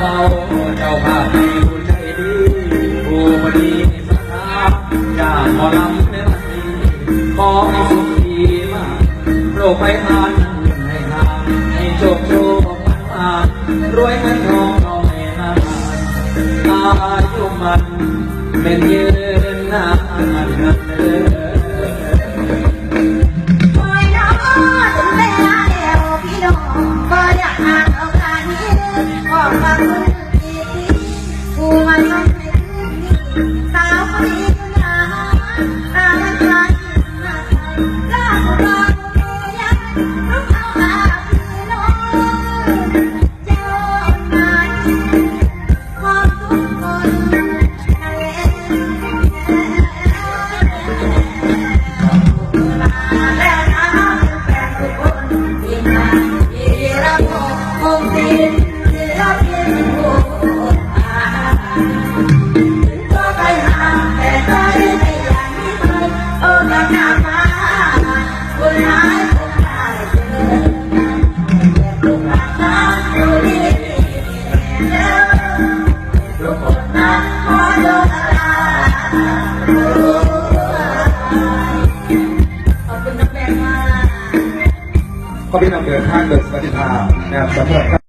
เราเจ้าภาพดีใจดีผู้บดีสถาญาติหมอลำเป็นดีขอใสุขีมากโรคไปทานให้ทานให้โชคโชคพันมารวยเงินทองเราให้นานอายุมันเป็นยืนนานเงินเดืน ก็เป็นอำเดินข้างเดินสวัสดิภานะครับสำหรับ